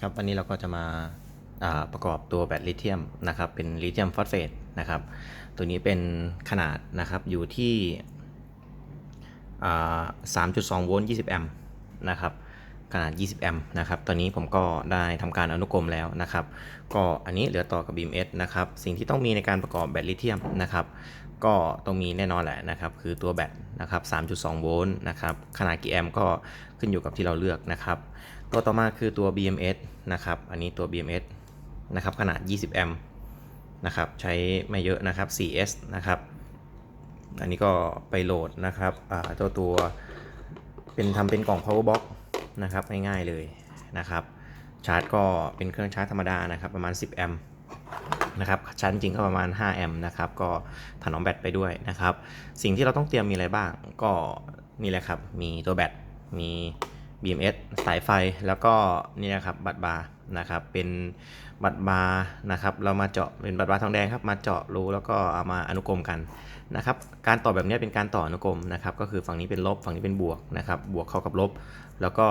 ครับวันนี้เราก็จะมาาประกอบตัวแบตลิเธียมนะครับเป็นลิเธียมฟอสเฟตนะครับตัวนี้เป็นขนาดนะครับอยู่ที่ 3.2 โวลต์ 20 แอมป์นะครับขนาด 20 แอมป์นะครับตอนนี้ผมก็ได้ทำการอนุกรมแล้วนะครับ ก็อันนี้เหลือต่อกับ BMS นะครับสิ่งที่ต้องมีในการประกอบแบตลิเธียมนะครับก็ต้องมีแน่นอนแหละนะครับ คือตัวแบตนะครับ 3.2 โวลต์นะครับขนาดกี่แอมป์ก็ขึ้นอยู่กับที่เราเลือกนะครับ ตัวต่อมาคือตัว BMS นะครับ อันนี้ตัว BMS นะครับ ขนาด 20 แอมป์นะครับ ใช้ไม่เยอะนะครับ 4S นะครับ อันนี้ก็ไปโหลดนะครับอ่าตัวตัวเป็นทำเป็นกล่อง power box นะครับ ง่ายๆเลยนะครับ ชาร์จก็เป็นเครื่องชาร์จธรรมดานะครับ ประมาณ 10 แอมป์นะครับชาร์จจริงก็ประมาณ 5 แอมป์นะครับ ก็ถนอมแบตไปด้วยนะครับ สิ่งที่เราต้องเตรียมมีอะไรบ้าง ก็นี่แหละครับ มีตัวแบต มี BMS สายไฟแล้วก็นี่นะครับบัตรบาร์นะครับเป็นบัตรบาร์นะครับเรามาเจาะเป็นบัตรบาร์ทองแดงครับมาเจาะรูแล้วก็เอามาอนุกรมกันนะครับการต่อแบบนี้เป็นการต่ออนุกรมนะครับก็คือฝั่งนี้เป็นลบฝั่งนี้เป็นบวกนะครับบวกเข้ากับลบ แล้วก็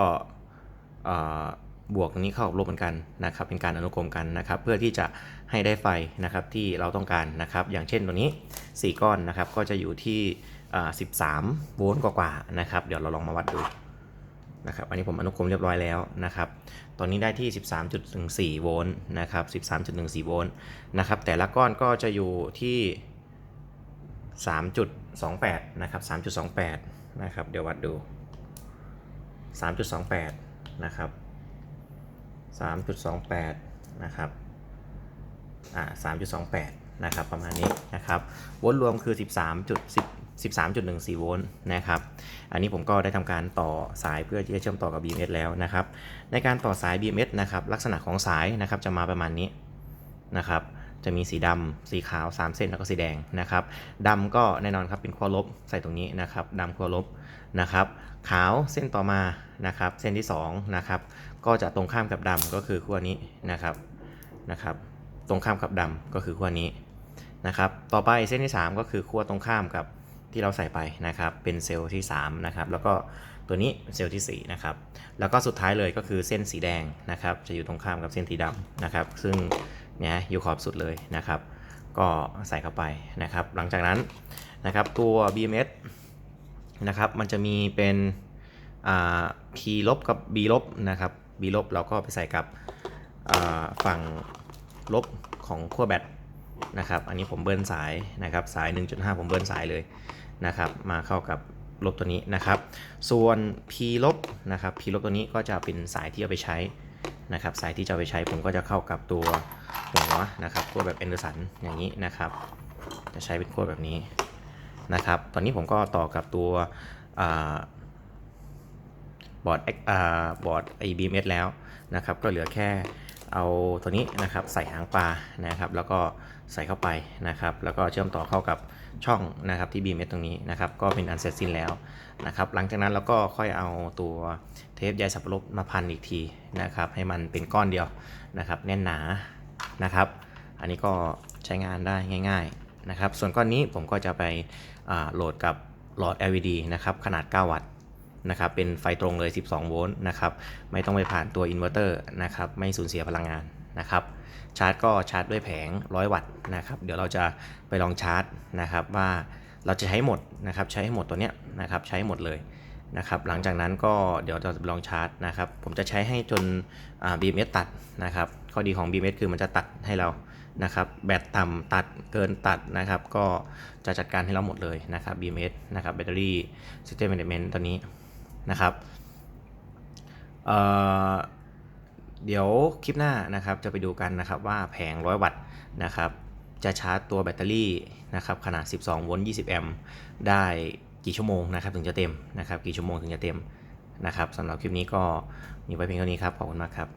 บวกนี้เข้ากับลบเหมือนกันนะครับเป็นการอนุกรมกันนะครับเพื่อที่จะให้ได้ไฟนะครับที่เราต้องการนะครับอย่างเช่นตัวนี้ 4 ก้อนนะครับก็จะอยู่ที่อ่า13 โวลต์กว่าๆนะครับเดี๋ยวเราลองมาวัดดู นะครับ อันนี้ผมอนุกรมเรียบร้อยแล้วนะครับ ตอนนี้ได้ที่ 13.14 โวลต์นะครับ 13.14 โวลต์นะครับ แต่ละก้อนก็จะอยู่ที่ 3.28 นะครับ 3.28 นะครับ เดี๋ยววัดดู 3.28 นะครับ 3.28 นะครับอ่า3.28 นะครับ ประมาณนี้นะครับ โวลต์รวมคือ 13.10 13.14 โวลต์นะครับ อันนี้ผมก็ได้ทำการต่อสายเพื่อที่จะเชื่อมต่อกับ BMS แล้วนะครับ ในการต่อสาย BMS นะครับ ลักษณะของสายนะครับจะมาประมาณนี้นะครับ จะมีสีดำสีขาว 3 เส้นแล้วก็สีแดงนะครับดำก็แน่นอนครับเป็นขั้วลบใส่ตรงนี้นะครับดำขั้วลบนะครับ ขาวเส้นต่อมานะครับ เส้นที่2นะครับ ก็จะตรงข้ามกับดำก็คือขั้วนี้นะครับนะครับ ตรงข้ามกับดำก็คือขั้วนี้นะครับ ต่อไปเส้นที่ 3 ก็คือขั้วตรงข้ามกับ ที่เราใส่ไปนะครับ เป็นเซลล์ที่3นะครับ แล้วก็ตัวนี้เซลล์ที่4นะครับ แล้วก็สุดท้ายเลยก็คือเส้นสีแดงนะครับ จะอยู่ตรงข้ามกับเส้นสีดำนะครับ ซึ่งเนี่ยอยู่ขอบสุดเลยนะครับ ก็ใส่เข้าไปนะครับ หลังจากนั้นนะครับตัว BMS นะครับมันจะมีเป็น P ลบกับ B ลบนะครับ B ลบเราก็ไปใส่กับฝั่งลบของขั้วแบต นะครับ อันนี้ผมเบิร์นสายนะครับ สาย 1.5 ผมเบิร์นสายเลยนะครับ มาเข้ากับลบตัวนี้นะครับ ส่วน P ลบนะครับ P ลบตัวนี้ก็จะเป็นสายที่เอาไปใช้นะครับ สายที่จะไปใช้ผมก็จะเข้ากับตัวหัวนะครับขั้วแบบเอนเดอร์สันอย่างนี้นะครับ จะใช้เป็นขั้วแบบนี้นะครับ ตอนนี้ผมก็ต่อกับตัวบอร์ดบอร์ดไอบีเอสแล้วนะครับ ก็เหลือแค่ เอาตัวนี้นะครับใส่หางปลานะครับแล้วก็ใส่เข้าไปนะครับแล้วก็เชื่อมต่อเข้ากับช่องนะครับที่ BMS ตรงนี้นะครับก็เป็นอันเสร็จสิ้นแล้วนะครับหลังจากนั้นเราก็ค่อยเอาตัวเทปใยสับปะรดมาพันอีกทีนะครับให้มันเป็นก้อนเดียวนะครับแน่นหนานะครับอันนี้ก็ใช้งานได้ง่าย ๆนะครับ ส่วนก้อนนี้ผมก็จะไปโหลดกับหลอด LED นะครับขนาด 9 วัตต์ นะครับเป็นไฟตรงเลย 12 โวลต์นะครับไม่ต้องไปผ่านตัวอินเวอร์เตอร์นะครับไม่สูญเสียพลังงานนะครับชาร์จก็ชาร์จด้วยแผง 100 วัตต์นะครับเดี๋ยวเราจะไปลองชาร์จนะครับว่าเราจะใช้หมดนะครับใช้ให้หมดตัวเนี้ยนะครับใช้หมดเลยนะครับหลังจากนั้นก็เดี๋ยวเราจะลองชาร์จนะครับผมจะใช้ให้จนอ่า BMS ตัดนะครับข้อดีของ BMS คือมันจะตัดให้เรานะครับแบตต่ำตัดเกินตัดนะครับก็จะจัดการให้เราหมดเลยนะครับ BMS นะครับแบตเตอรี่ System Management ตัวนี้ นะครับเเดี๋ยวคลิปหน้านะครับจะไปดูกันนะครับว่าแผง 100 วัตต์นะครับจะชาร์จตัวแบตเตอรี่นะครับขนาด 12 โวลต์ 20 แอมป์ได้กี่ชั่วโมงนะครับถึงจะเต็มนะครับกี่ชั่วโมงถึงจะเต็มนะครับสำหรับคลิปนี้ก็มีไว้เพียงเท่านี้ครับขอบคุณมากครับ